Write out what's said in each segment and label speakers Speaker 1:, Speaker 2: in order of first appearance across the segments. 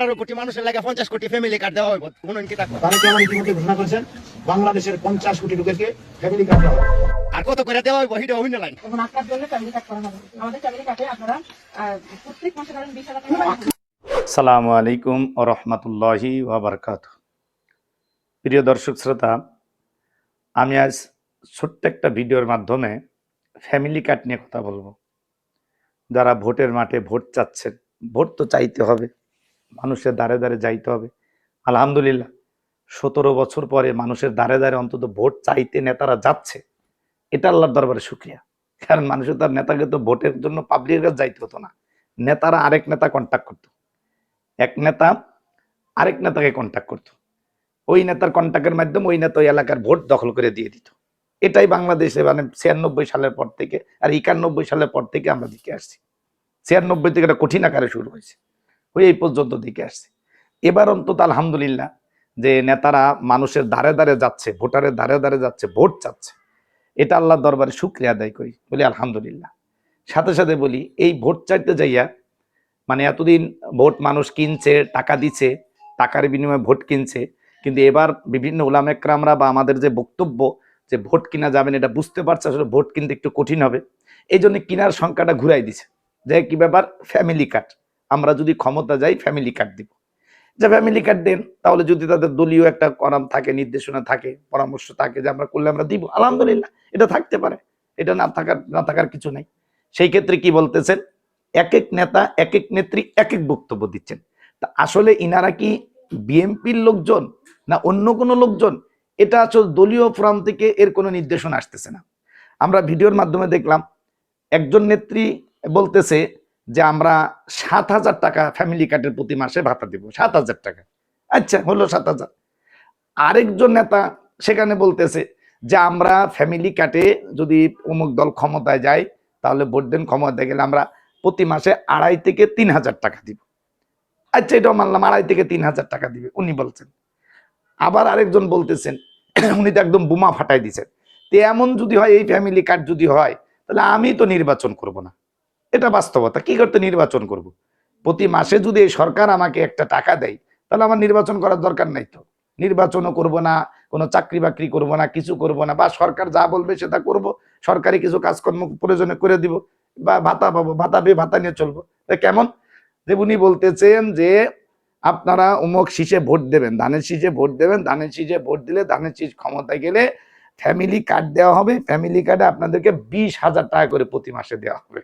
Speaker 1: আঠারো কোটি মানুষের লাগে পঞ্চাশ কোটি ফ্যামিলি কার্ড দেওয়া হইব। উন্নয়ন কি থাকব
Speaker 2: তারেক রহমান ইতিমধ্যে ঘোষণা করেছেন বাংলাদেশের পঞ্চাশ কোটি লোকেরকে ফ্যামিলি কার্ড দেওয়া হবে।
Speaker 1: আর কত করে দেওয়া হইব হিটা অন্য লাইন
Speaker 3: আপনার জন্য ফ্যামিলি কার্ড করা হবে। আমাদের ফ্যামিলি কার্ডে আপনারা প্রত্যেক মাসে ধরেন বিশ হাজার টাকা
Speaker 4: সালামু আলাইকুম ও রহমতুল্লাহি ওবরকাত প্রিয় দর্শক শ্রোতা আমি আজ ছোট্ট একটা ভিডিওর মাধ্যমে ফ্যামিলি কার্ড নিয়ে কথা বলব। যারা ভোটের মাঠে ভোট চাচ্ছেন ভোট তো চাইতে হবে। মানুষের দ্বারে দ্বারে যাইতে হবে। আলহামদুলিল্লাহ, সতেরো বছর পরে মানুষের দ্বারে দ্বারে অন্তত ভোট চাইতে নেতারা যাচ্ছে। এটা আল্লাহর দরবারে সুক্রিয়া কারণ মানুষের তার নেতাকে তো ভোটের জন্য পাবলিকের কাছে যাইতে হতো না। নেতারা আরেক নেতা কন্ট্যাক্ট করতো। এক নেতা আরেক নেতাকে কন্ট্যাক্ট করতো। ওই নেতার কন্ট্যাক্টের মাধ্যমে ওই নেতা ওই এলাকার ভোট দখল করে দিয়ে দিত। এটাই বাংলাদেশে মানে ছিয়ানব্বই সালের পর থেকে আর একানব্বই সালের পর থেকে আমরা দিকে আসছি। ছিয়ানব্বই থেকে একটা কঠিন আকারে শুরু হয়েছে। ওই এই পর্যন্ত দিকে আসছে। এবার অন্তত আলহামদুলিল্লাহ যে নেতারা মানুষের দ্বারে দ্বারে যাচ্ছে, ভোটারের দ্বারে দ্বারে যাচ্ছে, ভোট চাচ্ছে, এটা আল্লাহর দরবারে শুক্রিয়া আদায় করি বলি আলহামদুলিল্লাহ। সাথে সাথে বলি, এই ভোট চাইতে যাইয়া মানে এতদিন ভোট মানুষ কিনছে, টাকা দিচ্ছে টাকার বিনিময়ে ভোট কিনছে, কিন্তু এবার বিভিন্ন ওলামেকরামরা বা আমাদের যে বক্তব্য যে ভোট কিনা যাবেন এটা বুঝতে পারছে আসলে ভোট কিনতে একটু কঠিন হবে। এই জন্য কিনার সংখ্যাটা ঘুরাই দিছে। যে কি ব্যাপার? Family card. আমরা যদি ক্ষমতা যাই ফ্যামিলি কার্ড দিব। যে ফ্যামিলি কার্ড দেন, তাহলে যদি তাদের দলীয় একটা করাম থাকে, নির্দেশনা থাকে, পরামর্শ থাকে যে আমরা করলে আমরা দিব, আলহামদুলিল্লাহ, এটা থাকতে পারে। এটা না থাকার না থাকার কিছু নেই। সেই ক্ষেত্রে কি বলতেছেন? এক এক নেতা, এক এক নেত্রী, এক এক বক্তব্য দিচ্ছেন। তা আসলে ইনারা কি বিএনপির লোকজন না অন্য কোনো লোকজন? এটা আসলে দলীয় ফোরাম থেকে এর কোনো নির্দেশনা আসতেছে না। আমরা ভিডিওর মাধ্যমে দেখলাম, একজন নেত্রী বলতেছে যে আমরা সাত হাজার টাকা ফ্যামিলি কার্ডের প্রতি মাসে ভাতা দিব। সাত হাজার টাকা। আচ্ছা হলো সাত হাজার। আরেকজন নেতা সেখানে বলতেছে যে আমরা ফ্যামিলি কার্ডে যদি অমুক দল ক্ষমতায় যায়, তাহলে ভোট দেন, ক্ষমতায় গেলে আমরা প্রতি মাসে আড়াই থেকে তিন হাজার টাকা দিব। আচ্ছা এটাও মানলাম, আড়াই থেকে তিন হাজার টাকা দিবে, উনি বলছেন। আবার আরেকজন বলতেছেন, উনি তো একদম বোমা ফাটাই দিছেন। তো এমন যদি হয়, এই ফ্যামিলি কার্ড যদি হয়, তাহলে আমি তো নির্বাচন করব না। এটা বাস্তবতা। কি করতে নির্বাচন করব। প্রতি মাসে যদি এই সরকার আমাকে একটা টাকা দেয়, তাহলে আমার নির্বাচন করার দরকার নাই তো। নির্বাচনও করব না, কোনো চাকরি বাকরি করব না, কিছু করব না, বা সরকার যা বলবে সেটা করব, সরকারি কিছু কাজকর্ম প্রয়োজনে করে দিব, বা ভাতা পাবো, ভাতা পেয়ে ভাতা নিয়ে চলবো। কেমন? যে উনি বলতেছেন যে আপনারা অমুক শীষে ভোট দেবেন, ধানের শীষে ভোট দেবেন, ধানের শীষে ভোট দিলে ধানের শীষ ক্ষমতায় গেলে ফ্যামিলি কার্ড দেওয়া হবে ফ্যামিলি কার্ডে আপনাদেরকে বিশ হাজার টাকা করে প্রতি মাসে দেওয়া হবে।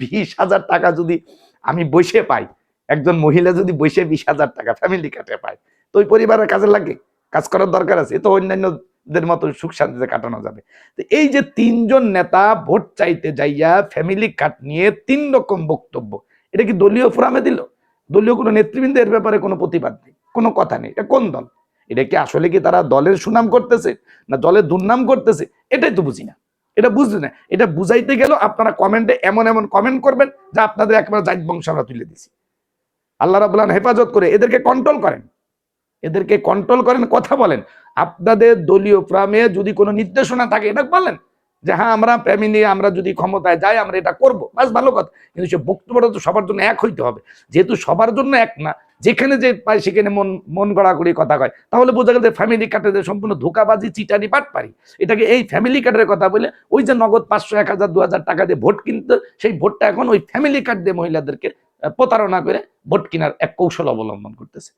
Speaker 4: বিশ হাজার টাকা যদি আমি বসে পাই, একজন মহিলা যদি বসে বিশ হাজার টাকা ফ্যামিলি কার্ডে পায়, তো ওই পরিবারের কাজে লাগে, কাজ করার দরকার আছে তো অন্যান্যদের মতো সুখ শান্তিতে কাটানো যাবে। তো এই যে তিনজন নেতা ভোট চাইতে যাইয়া ফ্যামিলি কার্ড নিয়ে তিন রকম বক্তব্য, এটা কি দলীয় ফোরামে দিল? দলীয় কোনো নেতৃবৃন্দ এর ব্যাপারে কোনো প্রতিবাদ নেই, কোনো কথা নেই, এটা কোন দল? এটা কি আসলে কি তারা দলের সুনাম করতেছে, না দলের দুর্নাম করতেছে? এটাই তো বুঝি না। এটা বুঝলি না। এটা বুঝাইতে গেল আপনারা কমেন্টে এমন এমন কমেন্ট করবেন যা আপনাদের একেবারে জাত বংশ আমরা তুলে দিছি। আল্লাহ রাবুল্লাহ হেফাজত করে, এদেরকে কন্ট্রোল করেন। এদেরকে কন্ট্রোল করেন, কথা বলেন। আপনাদের দলীয় ফ্রামে যদি কোনো নির্দেশনা থাকে, এটা বলেন যে হ্যাঁ আমরা ফ্যামিলি আমরা যদি ক্ষমতায় যাই, আমরা এটা করব। বাস ভালো কথা। কিন্তু সে বক্তব্যটা তো সবার জন্য এক হইতে হবে। যেহেতু সবার জন্য এক না যেখানে যে পায় সেখানে মন মন গড়াগড়ি কথা কয়। তাহলে বোঝা গেল যে ফ্যামিলি কার্ডে সম্পূর্ণ ধোকাবাজি, চিটানি পাট পারি এটাকে এই ফ্যামিলি কার্ডের কথা বলে ওই যে নগদ পাঁচশো, এক হাজার, দু হাজার টাকা দিয়ে ভোট কিনতে, সেই ভোটটা এখন ওই ফ্যামিলি কার্ড দিয়ে মহিলাদেরকে প্রতারণা করে ভোট কেনার এক কৌশল অবলম্বন করতেছে।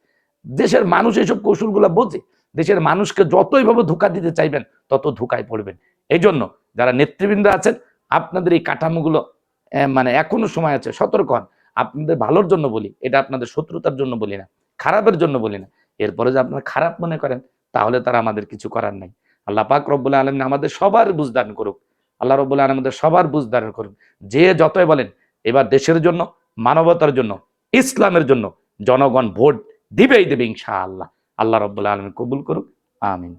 Speaker 4: দেশের মানুষ এইসব কৌশলগুলো বোঝে। দেশের মানুষকে যতই ভাবে ধোকা দিতে চাইবেন, তত ধোকায় পড়বেন। এই জন্য যারা নেতৃবৃন্দ আছেন, আপনাদের এই কাঠামোগুলো মানে এখনও সময় আছে, সতর্ক হন। আপনাদের ভালোর জন্য বলি, এটা আপনাদের শত্রুতার জন্য বলি না, খারাপের জন্য বলি না। এরপরে যে আপনারা খারাপ মনে করেন, তাহলে তারা আমাদের কিছু করার নাই। আল্লাহ পাক রব্বুল আলমিন আমাদের সবার বুঝদান করুক। আল্লাহ রব্বুল আলম আমাদের সবার বুঝদান করুক। যে যতই বলেন, এবার দেশের জন্য, মানবতার জন্য, ইসলামের জন্য জনগণ ভোট দিবেই দেবে ইনশাআল্লাহ। আল্লাহ রব্বুল আলমিন কবুল করুক, আমিন।